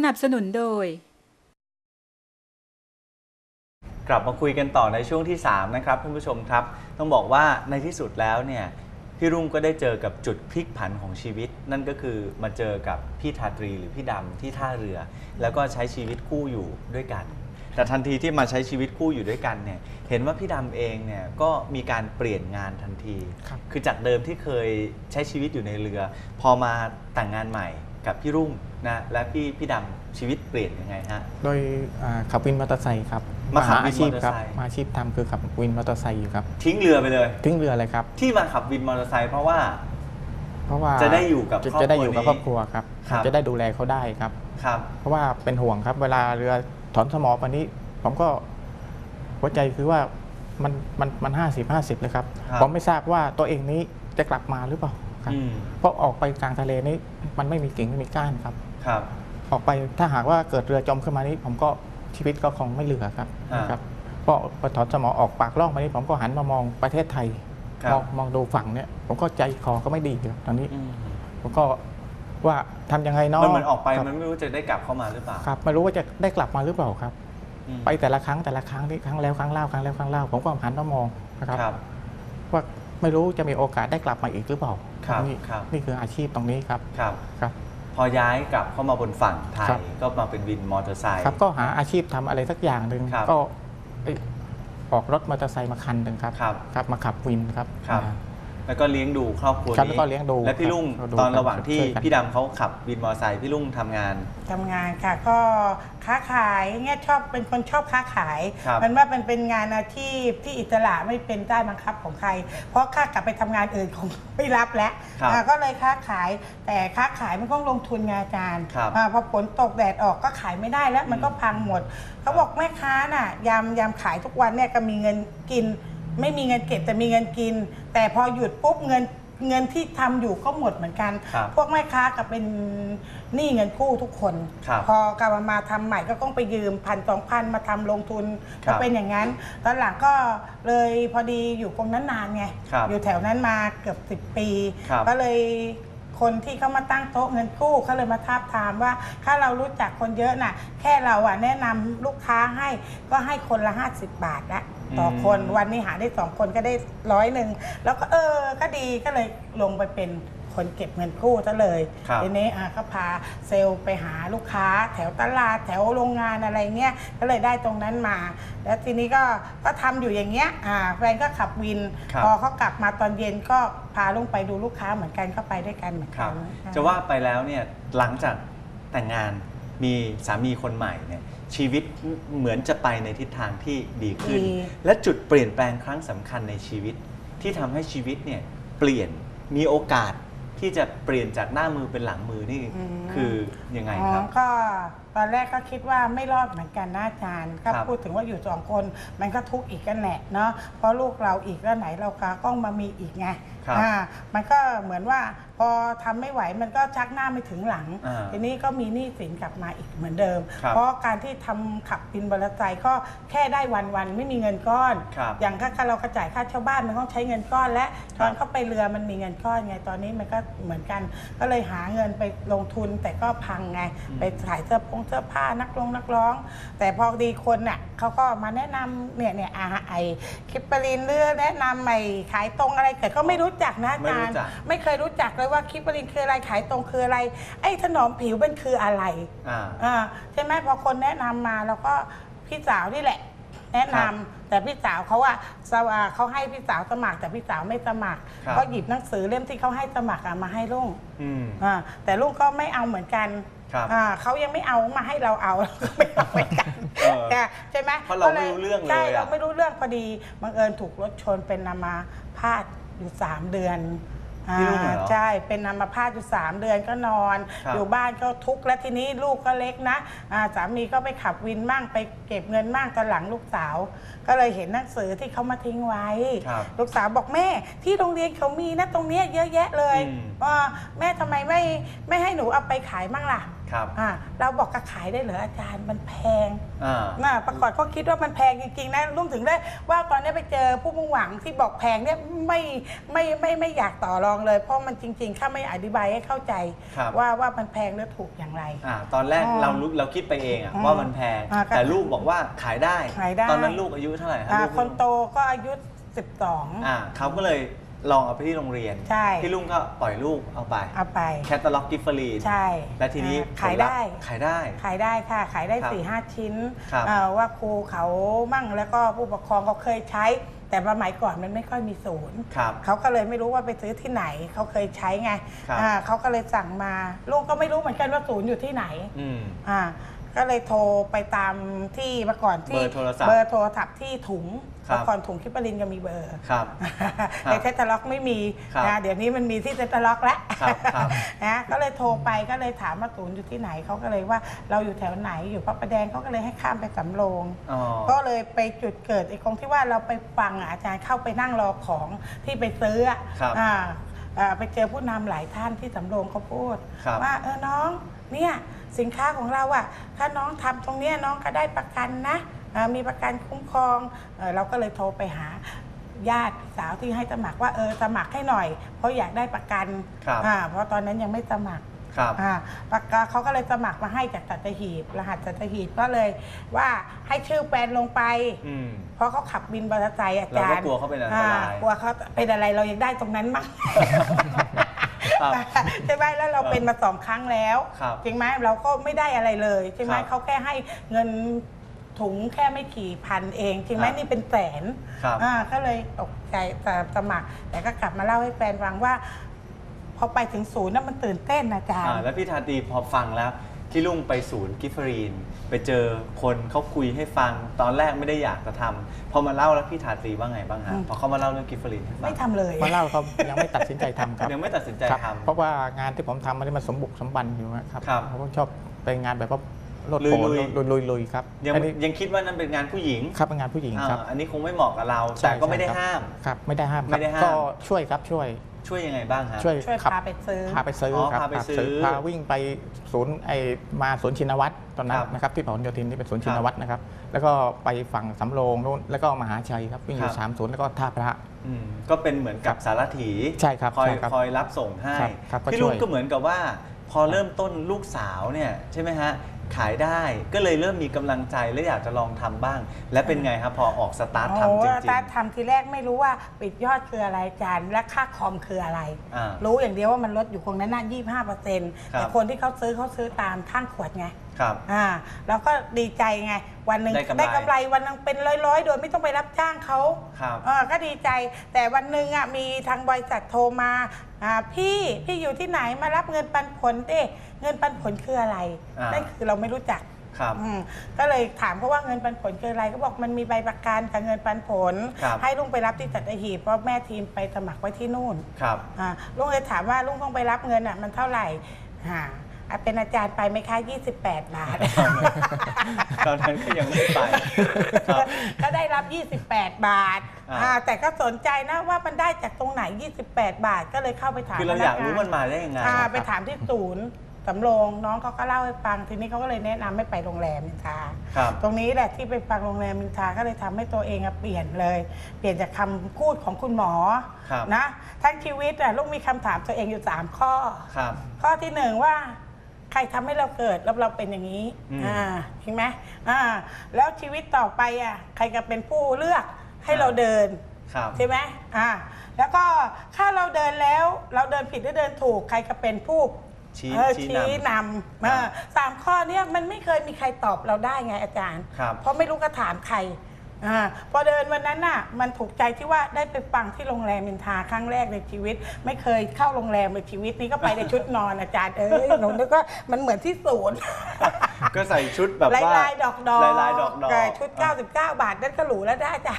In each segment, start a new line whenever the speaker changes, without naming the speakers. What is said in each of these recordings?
สนับสนุนโดย
กลับมาคุยกันต่อในช่วงที่ 3 นะครับท่านผู้ชมครับ ต้องบอกว่าในที่สุดแล้วเนี่ยพี่รุ่งก็ได้เจอกับจุดพลิกผันของชีวิต นั่นก็คือมาเจอกับพี่ทาตรีหรือพี่ดำที่ท่าเรือ แล้วก็ใช้ชีวิตคู่อยู่ด้วยกัน แต่ทันทีที่มาใช้ชีวิตคู่อยู่ด้วยกันเนี่ยเห็นว่าพี่ดำเองเนี่ยก็มีการเปลี่ยนงานทันที
ครับ
คือจากเดิมที่เคยใช้ชีวิตอยู่ในเรือ พอมาแต่งงานใหม่กับพี่รุ่ง นะและพี่พี่ดำชีวิตเปลี่ยนยังไงฮะ
โดยอ่าขับวินมอเตอร์ไซค์ครับ
มาขับ
ห
วิน
อาชีพครับ
มอเตอร์ไซค์
มาอาชีพทำคือขับวินมอเตอร์ไซค์อยู่ครับ
ทิ้งเรือไปเลย
ทิ้งเรือเลยครับ
ที่มาขับวินมอเตอร์ไซค์เพราะว่า
เพราะว่า
จะได้อยู่กับ
จะ
ครอบครัว
จะได้อยู่กับ
นี้
ครอบครัวครับ
ครับ
จะได้ดูแลเขาได้ครับ
ครับ
เพราะว่าเป็นห่วงครับ เวลาเรือถอนสมอปันนี้ ผมก็หัวใจคือว่ามันมันมันห้าสิบห้าสิบเลยครับ
ครับ
ผมไม่ทราบว่าตัวเองนี้จะกลับมาหรือเปล่าครับ
อืม
เพราะออกไปกลางทะเลนี้มันไม่มีกิ่งไม่มีก้านครับ
ครับ
ออกไปถ้าหากว่าเกิดเรือจมขึ้นมานี้ ผมก็ชีวิตก็คงไม่เหลือครับ
อ่า
นะครับเพราะพอถอนสมอออกปากร่องมานี้ผมก็หันมามองประเทศไทย
ครับ
มองมองดูฝั่งเนี่ยผมก็ใจคอก็ไม่ดีครับตอนนี้
อืม
ผมก็ว่าทำยังไงเนาะ
มันเหมือนออกไป
ครับ
มันไม่รู้จะได้กลับเข้ามาหรือเปล่า
ครับไม่รู้ว่าจะได้กลับมาหรือเปล่าครับ
อืม
ไปแต่ละครั้งแต่ละครั้งที่ครั้งแล้วครั้งเล่าครั้งแล้วครั้งเล่าผมก็หันมามองนะครับ
ครับ
ว่าไม่รู้จะมีโอกาสได้กลับมาอีกหรือเปล่า
ครับ
นี่
ครับ
นี่คืออาชีพตรงนี้ครับ
ครับ
ครับ
พอย้ายกลับเข้ามาบนฝั่งไท
ครั
ย
บ
ก็มาเป็นวินมอเตอร์ไซค์
ครับก็หาอาชีพทำอะไรสักอย่างหนึ่ง
ครับ
ก็เอ้ยออกรถมอเตอร์ไซค์มาคันหนึ่งครับ
ครับ
ครับมาขับวินครับ
ครับ
อ่า
แล้วก็เลี้ยงดูครอบครัว
ครับ
นี้
แล้วก็เลี้ยงดู
และพี่ลุง
ครับดู
ตอน
กัน
ระหว่างที่
ช่วยกัน
พี่ดำเขาขับวินมอเตอร์ไซค์พี่ลุงทำงาน
ทำงานค่ะก็ค้าขายเงี้ยชอบเป็นคนชอบค้าขาย
ครับ
มันว่าเป็นเป็นงานอาชีพที่อิสระไม่เป็นได้บังคับของใคร เพราะค่ากลับไปทำงานอื่นคง ไม่รับแล้ว
ครับ
อ่าก็เลยค้าขายแต่ค้าขายมันต้องลงทุนไงอาจารย์
ครับ
อ่าพอฝนตกแดดออกก็ขายไม่ได้แล้วมันก็พังหมดเขาบอกแม่ค้าน่ะยามยามขายทุกวันเนี่ยก็มีเงินกิน ไม่มีเงินเก็บแต่มีเงินกิน แต่พอหยุดปุ๊บเงินเงินที่ทำอยู่ก็หมดเหมือนกัน
ครับ
พวกแม่ค้าก็เป็นหนี้เงินกู้ทุกคน
ครับ
พอกลับมามาทำใหม่ก็ต้องไปยืมพันสองพันมาทำลงทุน
ครับ
ก็เป็นอย่างนั้น ตอนหลังก็เลยพอดีอยู่ตรงนั้นนานไง
ครับ
อยู่แถวนั้นมาเกือบสิบ10ปี
ครับ
ก็เลยคนที่เขามาตั้งโต๊ะเงินกู้เขาเลยมาทาบทามว่า ถ้าเรารู้จักคนเยอะน่ะ แค่เราอะแนะนำลูกค้าให้ก็ให้คนละ 50 บาทละ ต่ออ
ม
คนวันนี้หาได้สองคนก็ได้ร้อยหนึ่งแล้วก็เออก็ดีก็เลยลงไปเป็นคนเก็บเงินกู้ซะเลย
ครับ
ทีนี้อะก็พาเซลล์ไปหาลูกค้า แถวตลาดแถวโรงงานอะไรเงี้ยก็เลยได้ตรงนั้นมา แล้วทีนี้ก็ก็ทำอยู่อย่างเงี้ยอ่าแฟนก็ขับวิน
ครับ
พอเขากลับมาตอนเย็นก็พาลงไปดูลูกค้าเหมือนกันก็ไปด้วยกันเหมือน
ครั
กับน
จะว่าไปแล้วเนี่ยหลังจากแต่งงานมีสามีคนใหม่เนี่ย ชีวิตเหมือนจะไปในทิศทางที่ดีขึ้น
ดี
และจุดเปลี่ยนแปลงครั้งสำคัญในชีวิต ที่ทำให้ชีวิตเนี่ยเปลี่ยนมีโอกาสที่จะเปลี่ยนจากหน้ามือเป็นหลังมือนี่
อืม
คือยังไง
อ๋อ
ครับ
ก็ ตอนแรกก็คิดว่าไม่รอดเหมือนกันนะอาจารย์ก็
ครับ
พูดถึงว่าอยู่สองคน มันก็ทุกข์อีกกันแหละเนาะเพราะลูกเราอีกแล้วไหนเราก็ต้องมามีอีกไง
ครับ
อ่ามันก็เหมือนว่าพอทำไม่ไหวมันก็ชักหน้าไม่ถึงหลัง
อ่า
ทีนี้ก็มีหนี้สินกลับมาอีกเหมือนเดิม
ครับ
เพราะการที่ทำขับบินบรรจัยก็แค่ได้วันวันๆไม่มีเงินก้อน
ครับ
อย่างค่าเรากระจ่ายค่าเช่าบ้านมันต้องใช้เงินก้อนและ
ครับ
ตอนเข้าไปเรือมันมีเงินก้อนไงตอนนี้มันก็เหมือนกัน ก็เลยหาเงินไปลงทุนแต่ก็พังไงไปขายเสื้อผงเสื้อผ้านักร้องนักร้อง แต่พอดีคนน่ะเขาก็มาแนะนำเนี่ยเนี่ยอาไอคลิปปรินเรือแนะนำใหม่ขายตรงอะไรแต่ก็ไม่รู้จักนะอา
ไม่รู้
จารย์
จัก
ไม่เคยรู้จักเลยว่าคลิปปรินคืออะไรขายตรงคืออะไร ไอ้ถนอมผิวมันคืออะไร
อ่า
อ่าใช่ไหมพอคนแนะนำมาแล้วก็พี่สาวนี่แหละ แนะนำ
ครับ
แต่พี่สาวเขาอะสวาเขาให้พี่สาวสมัครแต่พี่สาวไม่สมัคร
ครับ
ก็หยิบหนังสือเล่มที่เขาให้สมัครอะมาให้ลุง
อืม
อ่าแต่ลุงก็ไม่เอาเหมือนกัน
ครับ
อ่าเขายังไม่เอามาให้เราเอาเราก็ไม่เอาเหมือนกัน
เออ
แต่ใช่ไหม
เพราะเราไม่รู้เรื่องเลย
ใช่
อะ
เราไม่รู้เรื่องพอดีบังเอิญถูกรถชนเป็นนามาพาดอยู่สามเดือน
พี่ลุงเหรอ
อ่าใช่เป็นนามาพาดอยู่3เดือนก็นอน
ครับ
อยู่บ้านก็ทุกข์แล้วทีนี้ลูกก็เล็กนะอ่าสามีก็ไปขับวินมั่งไปเก็บเงินมั่งตอนหลังลูกสาว ก็เลยเห็นหนังสือที่เขามาทิ้งไว้
ครับ
ลูกสาวบอกแม่ที่โรงเรียนเขามีนะตรงเนี้ยเยอะแยะเลย
อืม
ว่าแม่ทำไมไม่ไม่ให้หนูเอาไปขายมั่งล่ะ
ครับ
อ่าเราบอกกระขายได้เหรออาจารย์มันแพง
อ่า
น่ะประกอบเขาคิดว่ามันแพงจริงๆนะรวมถึงได้ว่าตอนนี้ไปเจอผู้มุ่งหวังที่บอกแพงเนี่ยไม่ไม่ไม่ไม่อยากต่อรองเลย เพราะมันจริงๆข้าไม่อธิบายให้เข้าใจ
ครับ
ว่าว่ามันแพงหรือถูกอย่างไร
อ่าตอนแรก
อ๋อ
เรารู้เราคิดไปเองอะ
อืม
ว่ามันแพง
อ่าก็
แต่ลูกบอกว่าขายได้
ขายได้
ตอนนั้นลูกอายุเท่าไหร่ฮะ
อ่า
ลูก
คนโตก็อายุ 12
อ่าเขาก็เลย ลองเอาไปที่โรงเรียน
ใช่
พี่ลุงก็ปล่อยลูกเอาไป
เอาไป
แคตตาล็อกกิฟฟรีน
ใช่
และทีนี้
อ่าขายได้
ผลลัพธ์ขายได้
ขายได้ค่ะ ขายได้
ครับ
4ี่ห้าชิ้น
ครับ
อ่าว่าครูเขามั่งแล้วก็ผู้ปกครองเขาเคยใช้ แต่สมัยก่อนมันไม่ค่อยมีศูนย์
ครับ
เขาก็เลยไม่รู้ว่าไปซื้อที่ไหนเขาเคยใช้ไง
ครับ
อ่าเขาก็เลยสั่งมาลุงก็ไม่รู้เหมือนกันว่าศูนย์อยู่ที่ไหน
อืม
อ่า ก็เลยโทรไปตามที่เมื่อก่อนที่
เบอร์โทรศัพท์
เบอร์โทรศัพท์ที่ถุง
ครับ
เมื่อก่อนถุงคิปปรินก็มีเบอร์
ครับ
ในเทตาล็อกไม่มี
ครับ
นะเดี๋ยวนี้มันมีที่เทตาล็อกแล้ว
ครับครับ
นะก็เลยโทรไปก็เลยถามว่าศูนย์อยู่ที่ไหนเขาก็เลยว่าเราอยู่แถวไหนอยู่พระประแดงเขาก็เลยให้ข้ามไปสำโรง
อ๋อ
ก็เลยไปจุดเกิดไอ้ตรงที่ว่าเราไปฟังอะอาจารย์เข้าไปนั่งรอของที่ไปซื้ออะ
ครับ
อ่าอ่าไปเจอผู้นำหลายท่านที่สำโรงเขาพูด
ครับ
ว่าเออน้องเนี่ย สินค้าของเราอะถ้าน้องทำตรงเนี้ยน้องก็ได้ประกันนะอ่ามีประกันคุ้มครองเออเราก็เลยโทรไปหาญาติพี่สาวที่ให้สมัครว่าเออสมัครให้หน่อย เพราะอยากได้ประกัน
ครับ
อ่าเพราะตอนนั้นยังไม่สมัคร
ครับ
อ่าปากกาเขาก็เลยสมัครมาให้จากสัตหีบ รหัสสัตหีบก็เลยว่าให้ชื่อแฟนลงไป
อืม
เพราะเขาขับบินมอเตอร์ไซค์อาจารย์
เราก็กลัวเขาเป็นอันตราย
กลัวเขาเป็นอะไรเรายังได้ตรงนั้นมั้ง
ครับ
ใช่ไหมแล้วเราเป็นมาสองครั้งแล้ว
ครับ
จริงไหมเราก็ไม่ได้อะไรเลยใช่ไหม
ครับ
เขาแค่ให้เงินถุงแค่ไม่กี่พันเองจริงไหม
ครับ
นี่เป็นแสน
ครับ
อ่าก็เลยตกใจแต่สมัคร แต่ก็กลับมาเล่าให้แฟนฟังว่า พอไปถึงศูนย์น่ะมันตื่นเต้นนะอาจารย์
อ่าแล้วพี่ทาตีพอฟังแล้ว ที่ลุงไปศูนย์กิฟฟรีน ไปเจอคนเขาคุยให้ฟังตอนแรกไม่ได้อยากจะทำพอมาเล่าแล้วพี่ทาตีว่าไงบ้างฮะ
อืม
พอเขามาเล่าเรื่องกิฟฟรีนให้ฟัง
ไม่ทำเลย
มาเล่าเขายังไม่ตัดสินใจทำครับ
ยังไม่ตัดสินใจ
ครับ
ทำ
เพราะว่างานที่ผมทำมันมันสมบุกสมบันอยู่นะครับ
ครับ
ผมชอบไปงานแบบว่าโลด
ลุย
โผน
ลุย
ลุยลุยลุยครับ
ยัง
อันนี้
ยังคิดว่านั่นเป็นงานผู้หญิง
ครับเป็นงานผู้หญิงครับ
อ่าอันนี้คงไม่เหมาะกับเรา
ใช่
แต่ก็ไม่ได้
ใช่ครับ
ห้าม
ครับ ไม่ได้ห้ามค
ไม่
รับ
ได้ห้าม
ก็ช่วยครับช่วย
ช่วยยังไงบ้างฮะ
ช่วย
ช่วย
ขับ
พาไปซื้อ
พาไปซื้อ
อ
ครับ
พาไปซื้อ
พาวิ่งไปศูนย์ไอมาศูนย์ชินวัตรตอนนั้
คนรับ
นะครับที่พหลโยธินที่เป็นศูนย์
ค
ชิ
รับ
นวัตรนะครับ แล้วก็ไปฝั่งสำโรงนู้นแล้วก็มหาชัยครับวิ่งอ
ครั
ยู่
บ
สามศูนย์แล้วก็ท่าพระ
อืมก็เป็นเหมือนกับสารถี
ใช่ครับ
คอย
ใช่ครับ
คอยรับส่งให้
ครับครับก็
พี่ลุง
ช่วย
ก็เหมือนกับว่า พอเริ่มต้นลูกสาวเนี่ยใช่ไหมฮะ ขายได้ก็เลยเริ่มมีกำลังใจและอยากจะลองทำบ้าง และเป็นไงครับพอออกสตาร์ท
โอ้
ทำจริง
ตาทำทีแรกไม่รู้ว่าปิดยอดคืออะไรอาจารย์และค่าคอมคืออะไร
อ่า
รู้อย่างเดียวว่ามันลดอยู่คงนั้นน่ะยี่ห้าเปอร์เซ็นต์
ครับ
แต่คนที่เขาซื้อเขาซื้อตามข้างขวดไง
ๆ ครับ
อ่าแล้วก็ดีใจไง วันหนึ่ง
ได้กำไร
กำไรวันหนึงเป็นร้อยๆ โดยไม่ต้องไปรับจ้างเขา
ครับ
เออก็ดีใจ แต่วันหนึ่งอะมีทางบริษัทโทรมาอ่าพี่พี่อยู่ที่ไหนมารับเงินปันผลเด้เงินปันผลคืออะไร
อ่านั่
นั่นคือเราไม่รู้จัก
ครับ
อืมก็เลยถามเขาว่าเงินปันผลคืออะไรก็บอกมันมีใบประกันกับเงินปันผล
ครับ
ให้ลุงไปรับที่สัตหีบเพราะแม่ทีมไปสมัครไว้ที่นู่น
ครับ
อ่าลุงเลยถามว่าลุงต้องไปรับเงินอะมันเท่าไหร่อ่าอะ เป็นอาจารย์ไปไหมคะ28บาท
ตอนนั้นก็ยังไม่ไปครับ
ก็ได้รับ 28 บาท
อ่า
อ่าแต่ก็สนใจนะว่ามันได้จากตรงไหน 28 บาทก็เลยเข้าไปถาม
คือเรา
พ
อยากรู้
ง
มันมาได้ยังไง
อ่า
ครับ
ไปถามที่ศูนย์สำโรงน้องเขาก็เล่าให้ฟัง ทีนี้เขาก็เลยแนะนำให้ไปโรงแรมมินทา
ครับ
ตรงนี้แหละที่ไปฟังโรงแรมมินทาก็เลยทำให้ตัวเองอะเปลี่ยนเลย เปลี่ยนจากคำพูดของคุณหมอ
ครับ
นะทั้งชีวิตอะลูกมีคำถามตัวเองอยู่ 3 ข้อ
ครับ
ข้อที่หนึ่งว่า ใครทำให้เราเกิดแล้วเราเป็นอย่างนี้
อืม
อ่าจริงไหมอ่า แล้วชีวิตต่อไปอะใครจะเป็นผู้เลือกให้เราเดิน
ครับ
ใช่ไหมอ่า แล้วก็ถ้าเราเดินแล้วเราเดินผิดหรือเดินถูก ใครจะเป็นผู้
ชี้
เออ
ชี้
ชี้
นำ
นำเออสามข้อเนี้ยมันไม่เคยมีใครตอบเราได้ไงอาจารย์
ครับ
เพราะไม่รู้ก็ถามใคร อาพอเดินวันนั้นน่ะมันถูกใจที่ว่าได้ไปฟังที่โรงแรมมินทาครั้งแรกในชีวิต ไม่เคยเข้าโรงแรมในชีวิตนี้ก็ไปในชุดนอนอาจารย์เอ้ยหนูนึกว่ามันเหมือนที่ศูนย์
ก็ใส่ชุดแบบ
ลาย
ว่า
ลายๆดอกดอก
ลายลายๆดอกดอก
ชุด 99 บาทนั่นก็หรูแล้วได้จ้ะ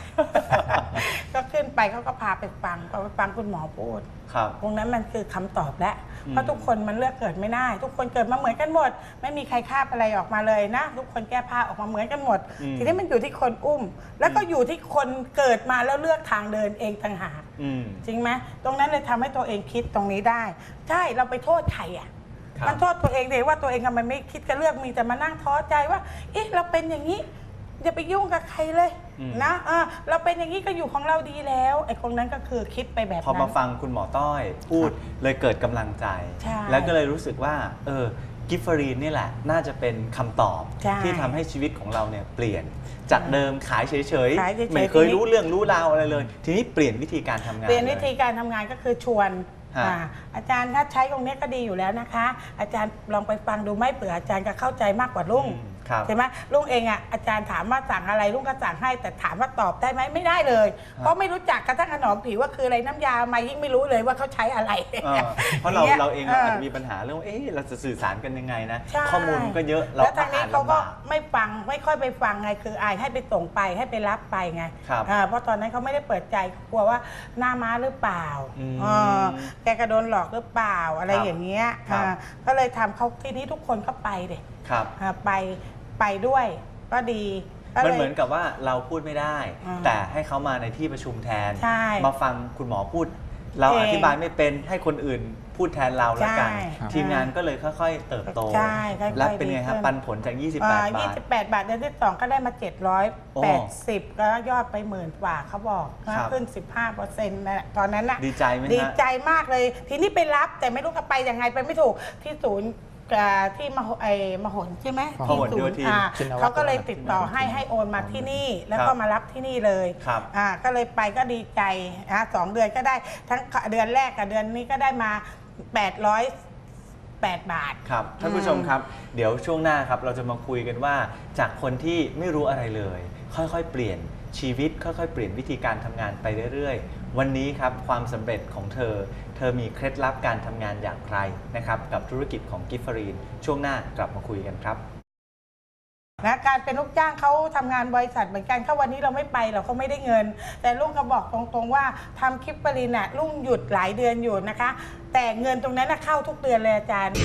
ก็ขึ้นไปเขาก็พาไปฟังพอไปฟังคุณหมอพูด
ครับ
ตรงนั้นมันคือคำตอบแล้ว
อืม
เพราะทุกคนมันเลือกเกิดไม่ได้ ทุกคนเกิดมาเหมือนกันหมด ไม่มีใครคาบอะไรออกมาเลยนะ ทุกคนแก้ผ้าออกมาเหมือนกันหมด
อืม
ทีนี้มันอยู่ที่คนอุ้ม แล้วก็อยู่ที่คนเกิดมาแล้วเลือกทางเดินเองต่างหาก
อืม
จริงไหมตรงนั้นเลยทำให้ตัวเองคิดตรงนี้ได้ ใช่เราไปโทษใครอะ
ครับ
มันโทษตัวเองเลยว่าตัวเองทำไมไม่คิดจะเลือกมีแต่มานั่งท้อใจว่า เอ๊ะเราเป็นอย่างนี้อย่าไปยุ่งกับใครเลย
อืม
นะเออเราเป็นอย่างนี้ก็อยู่ของเราดีแล้วไอ้คนนั้นก็คือคิดไปแบบ
พอ
นั้
มานฟังคุณหมอต้อยพูดเลยเกิดกำลังใจ
ใช่
แล้วก็เลยรู้สึกว่า เออกิฟฟรีนนี่แหละ น่าจะเป็นคำตอบ
ใช่
ที่ทำให้ชีวิตของเราเนี่ยเปลี่ยนจากเดิมขายเฉย
ขายเฉยๆ
ไม่เคยรู้เรื่องรู้ราวอะไรเลย ทีนี้เปลี่ยนวิธีการทำงาน
เปลี่ยนวิธี
ล
การทำงานก็คือชวน
ฮะ
อ่าอาจารย์ถ้าใช้ตรงนี้ก็ดีอยู่แล้วนะคะ อาจารย์ลองไปฟังดูไหม่เผื่ออาจารย์จะเข้าใจมากกว่าลุง
อืมครับ
ใช่ไหมลุงเองอะอาจารย์ถามว่าสั่งอะไรลุงก็สั่งให้แต่ถามว่าตอบได้ไหมไม่ได้เลย เพราะไม่รู้จักกระทั่งขนมผิวว่าคืออะไรน้ำยามายิ่งไม่รู้เลยว่าเขาใช้อะไร
เออเพราะเรา
ย่ย
เราเองเราอาจจะมีปัญหาเรื่องว่าเอ๊ะเราจะสื่อสารกันยังไงนะ
ใช่
ข้อมูลมันก็เยอะเรา
แล้วทางนี้
อ่าน
เขาก็
ลำบาก
ไม่ฟังไม่ค่อยไปฟังไงคืออายให้ไปส่งไปให้ไปรับไปไง
ครับ
อ่าเพราะตอนนั้นเขาไม่ได้เปิดใจกลัวว่าหน้าม้าหรือเปล่า
อืม
เออแกกระโดนหลอกหรือเปล่าอะไร
ครับ
อย่างเงี้ย
ครับ
อ่าก็เลยทำเขาทีนี้ทุกคนก็ไปเด็
ครับ
ไป ไปด้วยก็ดีก็
มัน
ลย
เหมือนกับว่าเราพูดไม่ได้
อ่า
แต่ให้เขามาในที่ประชุมแทน
ใช่
มาฟังคุณหมอพูด เรา
เอง
อธิบายไม่เป็นให้คนอื่นพูดแทนเราแล้วกัน
ใช่
ครับ
ทีมงานก็เลยค่อย ๆ เติบโต
ใช่ค่อยๆ
และเป็นไงครับ
ดีขึ้น
ปันผลจาก 28
อ่า
บาท
28บาทเดือนที่2ก็ได้มา780ก็ยอดไปหมื่นกว่าเขาบอก
ครับ
ขึ้น15เปอร์เซ็นต์นะตอนนั้นน่ะ
ดีใจไหมฮะ
ดีใจมากเลย ทีนี้ไปรับแต่ไม่รู้จะไปยังไงไปไม่ถูกที่ศูนย์ อ่าที่มโหไอมโหนใช่ไหม
พหล
ที่ศู
โย
นย์
ธิน
อ่า
ชินวัตร
เขาก็เลยติดต่อให้ให้โอนมาที่นี่ แล้วก็มารับที่นี่เลย
ครับ
อ่าก็เลยไปก็ดีใจอ่าสองเดือนก็ได้ทั้งเดือนแรกกับเดือนนี้ก็ได้มา 808 บาท
ครับท่านผู้ชมครับ เดี๋ยวช่วงหน้าครับเราจะมาคุยกันว่า จากคนที่ไม่รู้อะไรเลย ค่อยๆ เปลี่ยนชีวิตค่อยๆ เปลี่ยนวิธีการทำงานไปเรื่อยๆ วันนี้ครับความสำเร็จของเธอ เธอมีเคล็ดลับการทำงานอย่างไรนะครับกับธุรกิจของกิฟฟรีนช่วงหน้ากลับมาคุยกันครับ
นะการเป็นลูกจ้างเขาทำงานบริษัทเหมือนกันถ้าวันนี้เราไม่ไปเราก็ไม่ได้เงิน แต่ลุงก็บอกตรงๆว่าทำคลิปปรินน่ะลุงหยุดหลายเดือนอยู่นะคะ แต่เงินตรงนั้นเข้าทุกเดือนเลยอาจารย์